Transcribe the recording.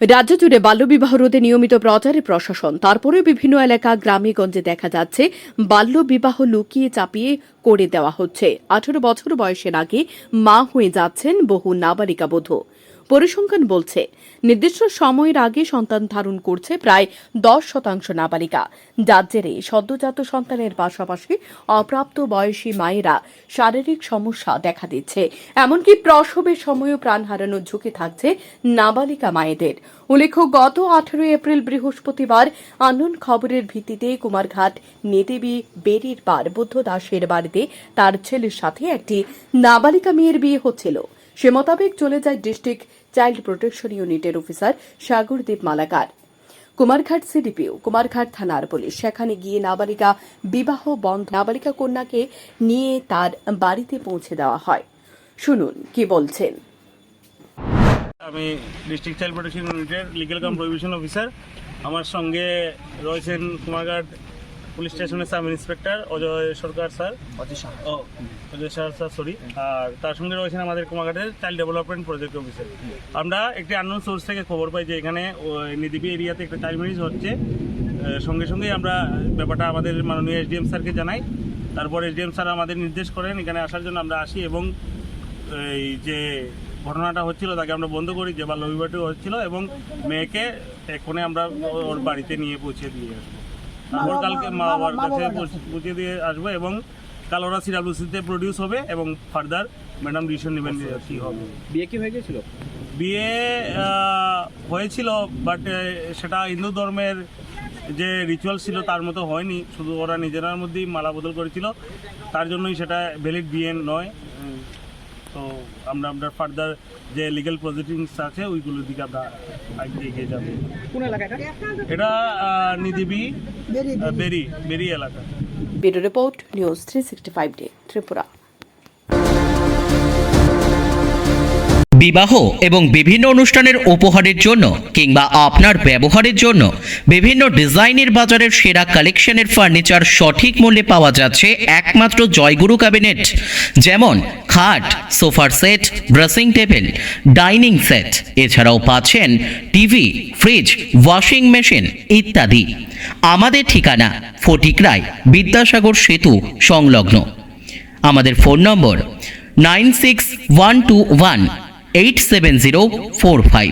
রাজ্য জুড়ে বাল্যবিবাহ রোধে নিয়মিত প্রচারে প্রশাসন। তারপরেও বিভিন্ন এলাকা গ্রামে গঞ্জে দেখা যাচ্ছে বাল্যবিবাহ লুকিয়ে চাপিয়ে করে দেওয়া হচ্ছে। আঠারো বছর বয়সের আগে মা হয়ে যাচ্ছেন বহু নাবালিকা বধূ। পরিসংখ্যান বলছে, নির্দিষ্ট সময়ের আগে সন্তান ধারণ করছে প্রায় দশ শতাংশ নাবালিকা। যার জেরে সদ্যজাত সন্তানের পাশাপাশি অপ্রাপ্ত বয়সী মায়েরা শারীরিক সমস্যা দেখা দিচ্ছে। এমনকি প্রসবের সময়ও প্রাণ হারানোর ঝুঁকি থাকছে নাবালিকা মায়েদের। উল্লেখ্য, গত আঠারোই এপ্রিল বৃহস্পতিবার আনন্দ খবরের ভিত্তিতে কুমারঘাট নেদেবী বেরির পার বুদ্ধ দাসের বাড়িতে তার ছেলের সাথে একটি নাবালিকা মেয়ের বিয়ে হচ্ছিল। সে মোতাবেক চলে যায় ডিস্ট্রিক্ট চাইল্ড প্রোটেকশন ইউনিটের অফিসার সাগরদীপ মালাকার। কুমারঘাট সিডিপিও কুমারঘাট থানার পুলিশ সেখানে গিয়ে নাবালিকা বিবাহ বন্ধ, নাবালিকা কন্যাকে নিয়ে তার বাড়িতে পৌঁছে দেওয়া হয়। শুনুন, কি বলছেন? আমি ডিস্ট্রিক্ট চাইল্ড প্রোটেকশন ইউনিটের লিগেল কাম প্রহিবিশন অফিসার। আমার সঙ্গে রয়েছেন Kumarghat police station sub inspector Ajay Sarkar sir. ও অজয় স্যার স্যার সরি আর তার সঙ্গে রয়েছেন আমাদের কুমাঘাটের চাইল্ড ডেভেলপমেন্ট প্রজেক্ট অফিসার আমরা একটি আননোন সোর্স থেকে খবর পাই যে এখানে ওই নিদিবি এরিয়াতে একটা চাইল্ড ম্যারেজ হচ্ছে। সঙ্গে সঙ্গে আমরা ব্যাপারটা আমাদের মাননীয় এসডিএম স্যারকে জানাই। তারপর এসডিএম স্যার আমাদের নির্দেশ করেন এখানে আসার জন্য আমরা আসি এবং এই যে ঘটনাটা হচ্ছিল তাকে আমরা বন্ধ করি যে বাল্য বিবাহটি হচ্ছিল এবং মেয়েকে এক্ষণে আমরা ওর বাড়িতে নিয়ে পৌঁছে দিয়ে আসব। তারপর কালকে মা বাবার কাছে পৌঁছে- দিয়ে আসব এবং কাল ওরা সিডাব্লিউসিতে প্রডিউস হবে এবং ফার্দার ম্যাডাম ডিসিশন নেবেন কী হবে। বিয়ে কি হয়ে গেছিল বিয়ে হয়েছিল বাট সেটা হিন্দু ধর্মের যে রিচুয়াল ছিল তার মতো হয়নি। শুধু ওরা নিজেরার মধ্যেই মালা বদল করেছিল। তার জন্যই সেটা ভ্যালিড বিয়ে নয়। তো আমরা আমরা ফার্দার যে লিগেল প্রসিডিংস আছে ওইগুলোর দিকে আমরা এগিয়ে যাব। এটা? নিদিবি বেরি বেরি এলাকা। Bureau report news three sixty five day Tripura. বিবাহ এবং বিভিন্ন অনুষ্ঠানের উপহারের জন্য কিংবা আপনার ব্যবহারের জন্য বিভিন্ন ডিজাইনের বাজারের সেরা কালেকশনের ফার্নিচার সঠিক মূল্যে পাওয়া যাচ্ছে একমাত্র জয়গুরু ক্যাবিনেট। যেমন খাট সোফার set dressing table dining set. এছাড়াও পাচ্ছেন টিভি ফ্রিজ ওয়াশিং মেশিন ইত্যাদি। আমাদের ঠিকানা ফটিকরায় বিদ্যাসাগর সেতু, সংলগ্ন। আমাদের phone number nine six one two one eight seven zero four five.